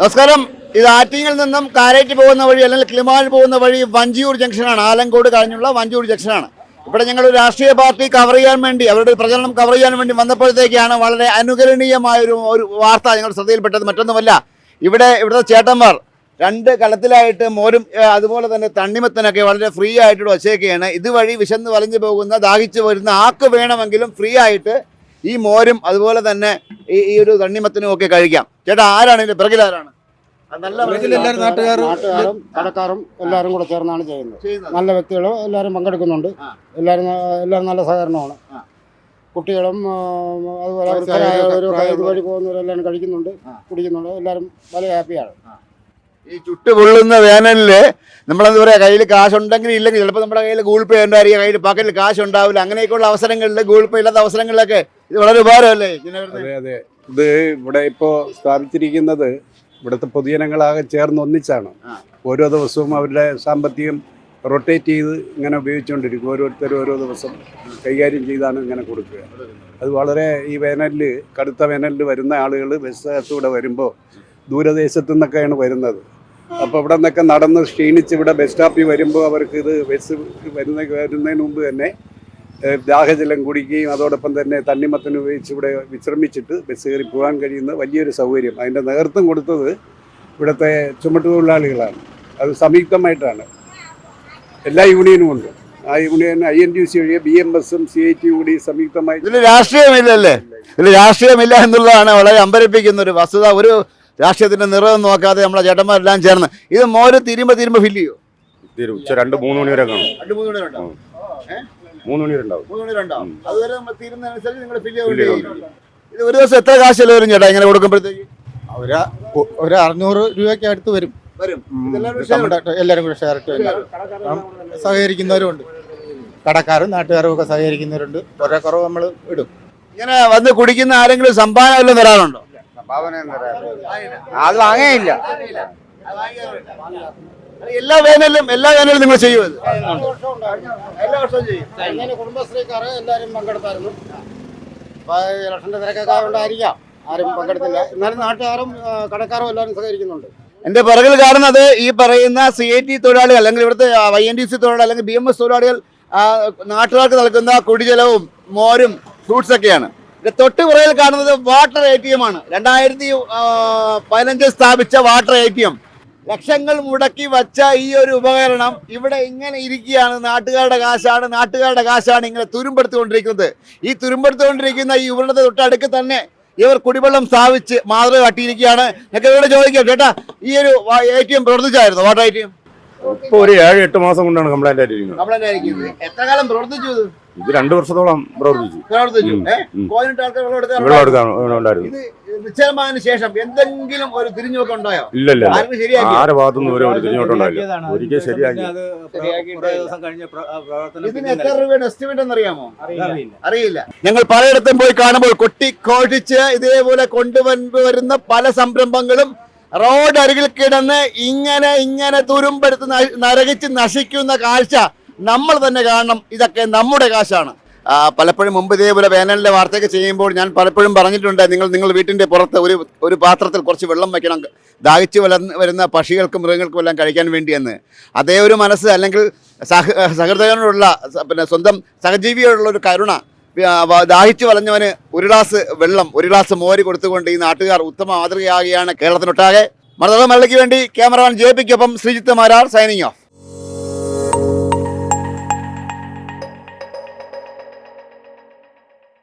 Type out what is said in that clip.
നമസ്കാരം. ഇത് ആറ്റിങ്ങിൽ നിന്നും കാരേറ്റ് പോകുന്ന വഴി അല്ലെങ്കിൽ കിളിമാൽ പോകുന്ന വഴി വഞ്ചിയൂർ ജംഗ്ഷനാണ്. ആലങ്കോട് കഴിഞ്ഞുള്ള വഞ്ചിയൂർ ജംഗ്ഷനാണ്. ഇവിടെ ഞങ്ങൾ ഒരു രാഷ്ട്രീയ പാർട്ടി കവർ ചെയ്യാൻ വേണ്ടി അവരുടെ പ്രചരണം കവർ ചെയ്യാൻ വേണ്ടി വന്നപ്പോഴത്തേക്കാണ് വളരെ അനുകരണീയമായ ഒരു ഒരു വാർത്ത ഞങ്ങൾ ശ്രദ്ധയിൽപ്പെട്ടത്. മറ്റൊന്നുമല്ല ഇവിടെ ഇവിടുത്തെ ചേട്ടന്മാർ രണ്ട് കളത്തിലായിട്ട് മോരും അതുപോലെ തന്നെ തണ്ണിമത്തനൊക്കെ വളരെ ഫ്രീ ആയിട്ട് വച്ചേക്കുകയാണ് ഇതുവഴി വിശന്ന് വലഞ്ഞു പോകുന്ന ദാഹിച്ചു വരുന്ന ആർക്ക് വേണമെങ്കിലും ഫ്രീ ആയിട്ട് ഈ മോരും അതുപോലെ തന്നെ ഈ ഈ ഒരു തണ്ണിമത്തനും ഒക്കെ കഴിക്കാം. ചേട്ടാ ആരാണ് ഇതിന്റെ പിറകിൽ ആരാണ്? നല്ല നാട്ടുകാരും കടക്കാരും എല്ലാവരും കൂടെ ചേർന്നാണ് ചെയ്യുന്നത്. നല്ല വ്യക്തികളും എല്ലാരും പങ്കെടുക്കുന്നുണ്ട്. എല്ലാരും എല്ലാവരും എല്ലാവരും നല്ല സഹകരണമാണ്. കുട്ടികളും അതുപോലെ. ഇതുവഴി പോകുന്നവരെല്ലാം കഴിക്കുന്നുണ്ട് കുടിക്കുന്നുണ്ട്. എല്ലാരും വളരെ ഹാപ്പിയാണ്. ഈ ചുട്ട് പൊള്ളുന്ന വേനലിൽ നമ്മളെന്താ പറയാ കയ്യിൽ കാശ് ഉണ്ടെങ്കിൽ ഇല്ലെങ്കിൽ ചിലപ്പോൾ നമ്മുടെ കയ്യിൽ ഗൂഗിൾ പേ ഉണ്ടായിരിക്കും കയ്യിൽ പാക്കറ്റിൽ കാശ് ഉണ്ടാവില്ല അങ്ങനെയൊക്കെയുള്ള അവസരങ്ങളിൽ ഗൂഗിൾ പേ ഇല്ലാത്ത അവസരങ്ങളിലൊക്കെ ഇത് വളരെ ഉപകാരമല്ലേ? അതെ അതെ. ഇത് ഇവിടെ ഇപ്പോ സ്ഥാപിച്ചിരിക്കുന്നത് ഇവിടുത്തെ പൊതുജനങ്ങളാകെ ചേർന്ന് ഒന്നിച്ചാണ്. ഓരോ ദിവസവും അവരുടെ സാമ്പത്തികം റൊട്ടേറ്റ് ചെയ്ത് ഇങ്ങനെ ഉപയോഗിച്ചുകൊണ്ടിരിക്കും. ഓരോരുത്തരും ഓരോ ദിവസം കൈകാര്യം ചെയ്താണ് ഇങ്ങനെ കൊടുക്കുക. അത് വളരെ ഈ വേനലിൽ കടുത്ത വേനലിൽ വരുന്ന ആളുകൾ ബസ്സകത്തൂടെ വരുമ്പോൾ ദൂരദേശത്തു നിന്നൊക്കെയാണ് വരുന്നത്. അപ്പോൾ ഇവിടെ നിന്നൊക്കെ നടന്ന് ക്ഷീണിച്ച് ഇവിടെ ബസ് സ്റ്റോപ്പിൽ വരുമ്പോൾ അവർക്ക് ഇത് ബസ് വരുന്ന വരുന്നതിന് മുമ്പ് തന്നെ ദാഹജലം കുടിക്കുകയും അതോടൊപ്പം തന്നെ തണ്ണിമത്തൻ ഉപയോഗിച്ച് ഇവിടെ വിശ്രമിച്ചിട്ട് ബസ് കയറി പോകാൻ കഴിയുന്ന വലിയൊരു സൗകര്യം. അതിന്റെ നേതൃത്വം കൊടുത്തത് ഇവിടുത്തെ ചുമട്ടുതൊഴിലാളികളാണ് അത് സംയുക്തമായിട്ടാണ്. എല്ലാ യൂണിയനും ഉണ്ട്. ആ union I N D C വഴി ബി എം എസും സി ഐ ടി കൂടി സംയുക്തമായി ഇതിൽ രാഷ്ട്രീയമില്ലല്ലേ? ഇതിൽ രാഷ്ട്രീയമില്ല എന്നുള്ളതാണ് വളരെ അമ്പരപ്പിക്കുന്ന ഒരു വസ്തുത. ഒരു രാഷ്ട്രീയത്തിന്റെ നിറം നോക്കാതെ നമ്മളെ ചേട്ടന്മാരെല്ലാം ചേർന്ന്. ഇത് മോര് തിരുമ്പ തിരുമ്പ ഫില്ല് ചെയ്യുമോ തീരും ഉച്ച രണ്ട് മൂന്ന് മണി വരെ കാണും. രണ്ട് മൂന്ന് മണി ഉണ്ടാവും. മൂന്ന് മണി വരെ ഉണ്ടാവും മൂന്ന് മണി ഉണ്ടാവും അതുവരെ നമ്മൾ തീരുന്നതനുസരിച്ച് നിങ്ങൾ ഫില്ല് ഇത് ഒരു ദിവസം എത്ര കാശ് ചെലവ് വരും ചേട്ടാ ഇങ്ങനെ കൊടുക്കുമ്പോഴത്തേക്ക്? ഒരു ഒരു അറുന്നൂറ് രൂപയ്ക്ക് അടുത്ത് വരും. വരും. എല്ലാവരും കൂടെ ഷെയർ ഇട്ട് കടക്കാരും നാട്ടുകാരും ഒക്കെ സഹകരിക്കുന്നവരുണ്ട്. കുറെ കുറവ് നമ്മൾ ഇടും. ഇങ്ങനെ വന്ന് കുടിക്കുന്ന ആരെങ്കിലും സംഭാവന വല്ലതും തരാറുണ്ടോ? സംഭാവന അത് വാങ്ങേയില്ല. എല്ലാ വേനലിലും എല്ലാ വേനലും നിങ്ങൾ ചെയ്യുമത്? എല്ലാ വർഷവും ചെയ്യും. അങ്ങനെ കുടുംബശ്രീക്കാർ എല്ലാവരും പങ്കെടുത്തായിരുന്നു. ഇലക്ഷന്റെ ഇലക്ഷന്റെ തിരക്കൊക്കെ ആയതുകൊണ്ടായിരിക്കാം ആരും പങ്കെടുത്തില്ല. എന്നാലും നാട്ടുകാരും കടക്കാരും എല്ലാവരും സഹകരിക്കുന്നുണ്ട്. എന്റെ പിറകിൽ കാണുന്നത് ഈ പറയുന്ന സി ഐ ടി തൊഴിലാളികൾ അല്ലെങ്കിൽ ഇവിടുത്തെ വൈ എൻ ഡി സി തൊഴിലാളികൾ അല്ലെങ്കിൽ ബി എം എസ് തൊഴിലാളികൾ നാട്ടുകാർക്ക് നൽകുന്ന കുടിജലവും മോരും ഫ്രൂട്ട്സ് ഒക്കെയാണ്. തൊട്ട് പുറകിൽ കാണുന്നത് വാട്ടർ എ ടി എം ആണ്. രണ്ടായിരത്തി പതിനഞ്ചിൽ സ്ഥാപിച്ച വാട്ടർ എ ടി എം ലക്ഷങ്ങൾ മുടക്കി വച്ച ഈ ഒരു ഉപകരണം ഇവിടെ ഇങ്ങനെ ഇരിക്കുകയാണ്. നാട്ടുകാരുടെ കാശാണ് നാട്ടുകാരുടെ കാശാണ് ഇങ്ങനെ തുരുമ്പെടുത്തുകൊണ്ടിരിക്കുന്നത്. ഈ തുരുമ്പെടുത്തുകൊണ്ടിരിക്കുന്ന ഈ ഉപകരണത്തെ തൊട്ടടുക്ക് തന്നെ ഇവർ കുടിവെള്ളം സ്ഥാപിച്ച് മാതൃക കട്ടിയിരിക്കുകയാണ്. ഞങ്ങൾക്ക് ഇവിടെ ചോദിക്കാം കേട്ടാ ഈ ഒരു എ ടി എം പ്രവർത്തിച്ചായിരുന്നു? വാട്ടർ എ ടി എം ഇപ്പൊ ഒരു ഏഴ് എട്ട് മാസം കൊണ്ടാണ് കംപ്ലൈന്റ് ആയിരിക്കുന്നത്. എത്ര കാലം പ്രവർത്തിച്ചു ഇത്? ഇത് രണ്ടു വർഷത്തോളം പ്രവർത്തിച്ചു. പ്രവർത്തിച്ചു. കോയിനിട്ട് ഇത് നിശ്ചയമായതിനു ശേഷം എന്തെങ്കിലും ഒരു തിരിഞ്ഞുനോക്കം ഉണ്ടായോ? ഇല്ല ഇല്ല ഇല്ല. ആർക്കും ശരിയാക്കി ആരെ ഭാഗത്തുനിന്ന് ഒരു ഒരു തിരിഞ്ഞോട്ടുണ്ടായില്ല ഒരിക്കൽ ശരിയാക്കി ഇതിന് എത്ര രൂപയുടെ എസ്റ്റിമേറ്റ് എന്നറിയാമോ? അറിയില്ല. ഞങ്ങൾ പലയിടത്തും പോയി കാണുമ്പോൾ കൊട്ടി കൊട്ടിക്കോഴിച്ച് ഇതേപോലെ കൊണ്ടുവരുന്ന പല സംരംഭങ്ങളും റോഡ് അരികിൽ കിടന്ന് ഇങ്ങനെ ഇങ്ങനെ തുരുമ്പെടുത്ത് നരകിച്ച് നശിക്കുന്ന കാഴ്ച നമ്മൾ തന്നെ കാണണം. ഇതൊക്കെ നമ്മുടെ കാശാണ്. പലപ്പോഴും മുമ്പ് ഇതേപോലെ വേനലിലെ വാർത്തയൊക്കെ ചെയ്യുമ്പോൾ ഞാൻ പലപ്പോഴും പറഞ്ഞിട്ടുണ്ട് നിങ്ങൾ നിങ്ങൾ വീട്ടിന്റെ പുറത്ത് ഒരു ഒരു പാത്രത്തിൽ കുറച്ച് വെള്ളം വയ്ക്കണം. ദാഹിച്ച് വളർന്ന് വരുന്ന പക്ഷികൾക്കും മൃഗങ്ങൾക്കും എല്ലാം കഴിക്കാൻ വേണ്ടിയെന്ന്. അതേ ഒരു മനസ്സ് അല്ലെങ്കിൽ സഹ സഹൃദയനോടുള്ള പിന്നെ സ്വന്തം സഹജീവിയോടുള്ള ഒരു കരുണ ദാഹിച്ചു വളഞ്ഞവന് ഒരു ഗ്ലാസ് വെള്ളം ഒരു ഗ്ലാസ് മോര് കൊടുത്തുകൊണ്ട് ഈ നാട്ടുകാർ ഉത്തമ മാതൃകയാകുകയാണ് കേരളത്തിനൊട്ടാകെ. മറുതല മലയ്ക്ക് വേണ്ടി ക്യാമറമാൻ ജെ പിക്കൊപ്പം ശ്രീജിത്ത് മാരാർ സൈനിങ് ഓഫ്.